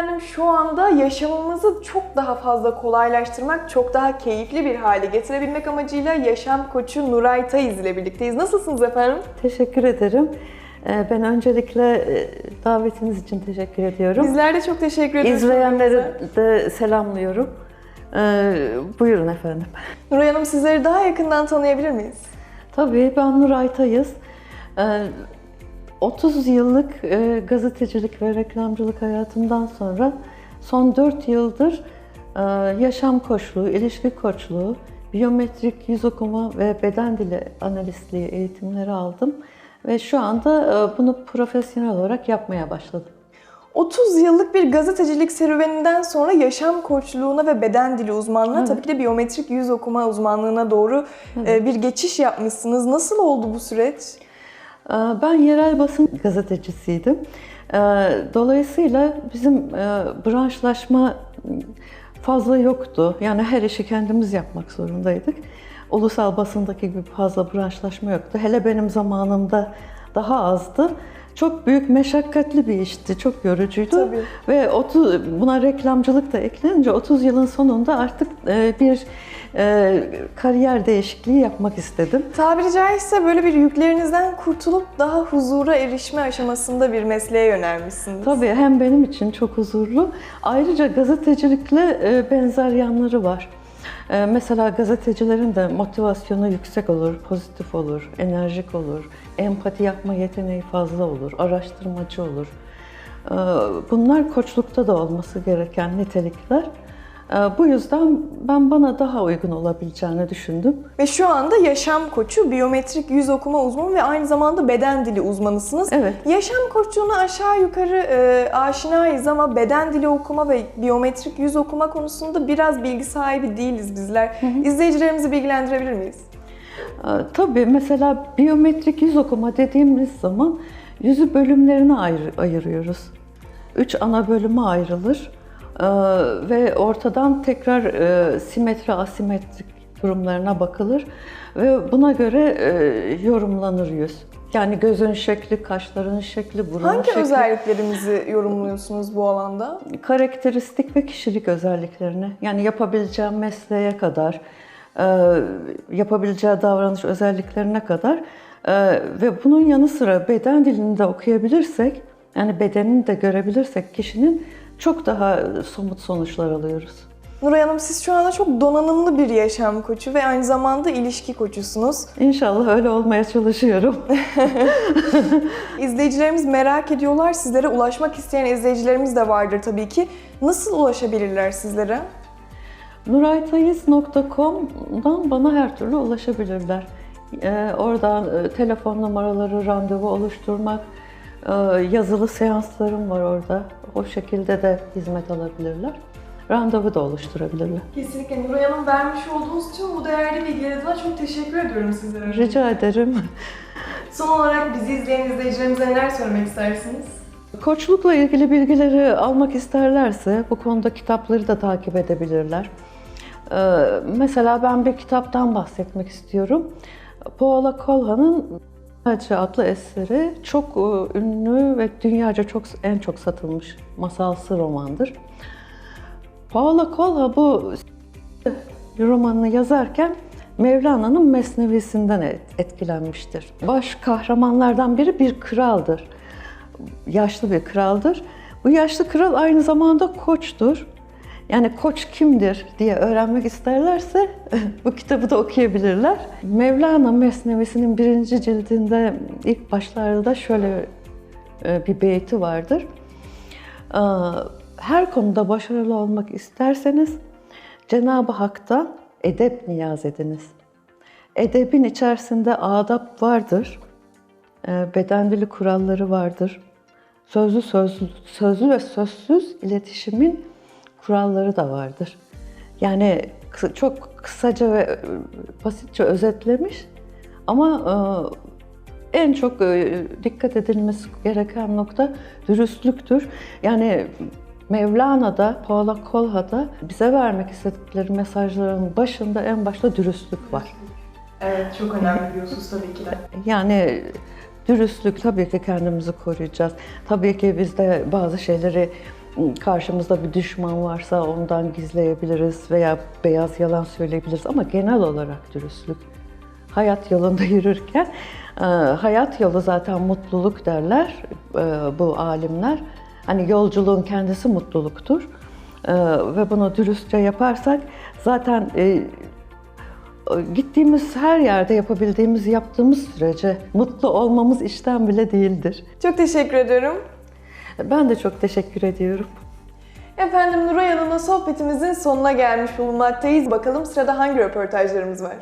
Efendim şu anda yaşamımızı çok daha fazla kolaylaştırmak, çok daha keyifli bir hale getirebilmek amacıyla yaşam koçu Nuray Tayiz ile birlikteyiz. Nasılsınız efendim? Teşekkür ederim. Ee, Ben öncelikle e, davetiniz için teşekkür ediyorum. Bizler de çok teşekkür ederiz. İzleyenleri de selamlıyorum. Ee, Buyurun efendim. Nuray Hanım sizleri daha yakından tanıyabilir miyiz? Tabii ben Nuray Tayız. Ee, 30 yıllık e, gazetecilik ve reklamcılık hayatımdan sonra son 4 yıldır e, yaşam koçluğu, ilişki koçluğu, biyometrik yüz okuma ve beden dili analistliği eğitimleri aldım. Ve şu anda e, bunu profesyonel olarak yapmaya başladım. 30 yıllık bir gazetecilik serüveninden sonra yaşam koçluğuna ve beden dili uzmanlığına Evet. tabii ki de biyometrik yüz okuma uzmanlığına doğru e, bir geçiş yapmışsınız. Nasıl oldu bu süreç? Ee, Ben yerel basın gazetecisiydim. Ee, Dolayısıyla bizim e, branşlaşma fazla yoktu. Yani her işi kendimiz yapmak zorundaydık. Ulusal basındaki gibi fazla branşlaşma yoktu. Hele benim zamanımda daha azdı. Çok büyük meşakkatli bir işti, çok yorucuydu. Tabii. Ve 30, buna reklamcılık da eklenince 30 yılın sonunda artık e, bir e, kariyer değişikliği yapmak istedim. Tabiri caizse böyle bir yüklerinizden kurtulup daha huzura erişme aşamasında bir mesleğe yönelmişsiniz. Tabii hem benim için çok huzurlu. Ayrıca gazetecilikle e, benzer yanları var. E, Mesela gazetecilerin de motivasyonu yüksek olur, pozitif olur, enerjik olur, empati yapma yeteneği fazla olur, araştırmacı olur. E, Bunlar koçlukta da olması gereken nitelikler. E, Bu yüzden ben bana daha uygun olabileceğini düşündüm. Ve şu anda yaşam koçu, biyometrik yüz okuma uzmanı ve aynı zamanda beden dili uzmanısınız. Evet. Yaşam koçluğuna aşağı yukarı e, aşinayız ama beden dili okuma ve biyometrik yüz okuma konusunda biraz bilgi sahibi değiliz bizler. İzleyicilerimizi bilgilendirebilir miyiz? Ee, Tabii mesela biyometrik yüz okuma dediğimiz zaman yüzü bölümlerine ayır- ayırıyoruz. Üç ana bölüme ayrılır Ee, ve ortadan tekrar e, simetri asimetrik durumlarına bakılır ve buna göre e, yorumlanır yüz. Yani gözün şekli, kaşların şekli, burun Hangi şekli, özelliklerimizi yorumluyorsunuz bu alanda? karakteristik ve kişilik özelliklerini yani yapabileceği mesleğe kadar, e, yapabileceği davranış özelliklerine kadar ve bunun yanı sıra beden dilini de okuyabilirsek, yani bedenini de görebilirsek kişinin çok daha somut sonuçlar alıyoruz. Nuray Hanım siz şu anda çok donanımlı bir yaşam koçu ve aynı zamanda ilişki koçusunuz. İnşallah öyle olmaya çalışıyorum. İzleyicilerimiz merak ediyorlar. Sizlere ulaşmak isteyen izleyicilerimiz de vardır tabii ki. Nasıl ulaşabilirler sizlere? nuraytayiz.com'dan bana her türlü ulaşabilirler. Ee, oradan e, telefon numaraları, randevu oluşturmak, e, yazılı seanslarım var orada. O şekilde de hizmet alabilirler. Randevu da oluşturabilirler. Kesinlikle Nuray Hanım vermiş olduğunuz tüm bu değerli bilgiler adına çok teşekkür ediyorum sizlere. Rica ederim. Son olarak bizi izleyen izleyicilerimize neler söylemek istersiniz? Koçlukla ilgili bilgileri almak isterlerse bu konuda kitapları da takip edebilirler. Ee, mesela ben bir kitaptan bahsetmek istiyorum. Paola Colhan'ın Hacı adlı eseri çok e, ünlü ve dünyaca çok en çok satılmış masalsı romandır. Paola Colha bu romanını yazarken Mevlana'nın Mesnevisinden et- etkilenmiştir. Baş kahramanlardan biri bir kraldır. Yaşlı bir kraldır. Bu yaşlı kral aynı zamanda koçtur. Yani koç kimdir diye öğrenmek isterlerse bu kitabı da okuyabilirler. Mevlana Mesnevisi'nin birinci cildinde ilk başlarda şöyle e, bir beyti vardır. Ee, Her konuda başarılı olmak isterseniz Cenab-ı Hak'tan edep niyaz ediniz. Edebin içerisinde adap vardır, e, beden dili kuralları vardır, sözlü, sözlü, sözlü ve sözsüz iletişimin kuralları da vardır. Yani çok kısaca ve e, basitçe özetlemiş ama e, en çok e, dikkat edilmesi gereken nokta dürüstlüktür. Yani Mevlana'da, Paula Kolha'da bize vermek istedikleri mesajların başında en başta dürüstlük var. Evet, çok önemli bir husus tabii ki de. Yani dürüstlük tabii ki kendimizi koruyacağız. Tabii ki biz de bazı şeyleri karşımızda bir düşman varsa ondan gizleyebiliriz veya beyaz yalan söyleyebiliriz ama genel olarak dürüstlük. Hayat yolunda yürürken, e, hayat yolu zaten mutluluk derler e, bu alimler. Hani yolculuğun kendisi mutluluktur. E, Ve bunu dürüstçe yaparsak zaten gittiğimiz her yerde yapabildiğimiz, yaptığımız sürece mutlu olmamız işten bile değildir. Çok teşekkür ediyorum. Ben de çok teşekkür ediyorum. Efendim Nuray Hanım'la sohbetimizin sonuna gelmiş bulunmaktayız. Bakalım sırada hangi röportajlarımız var?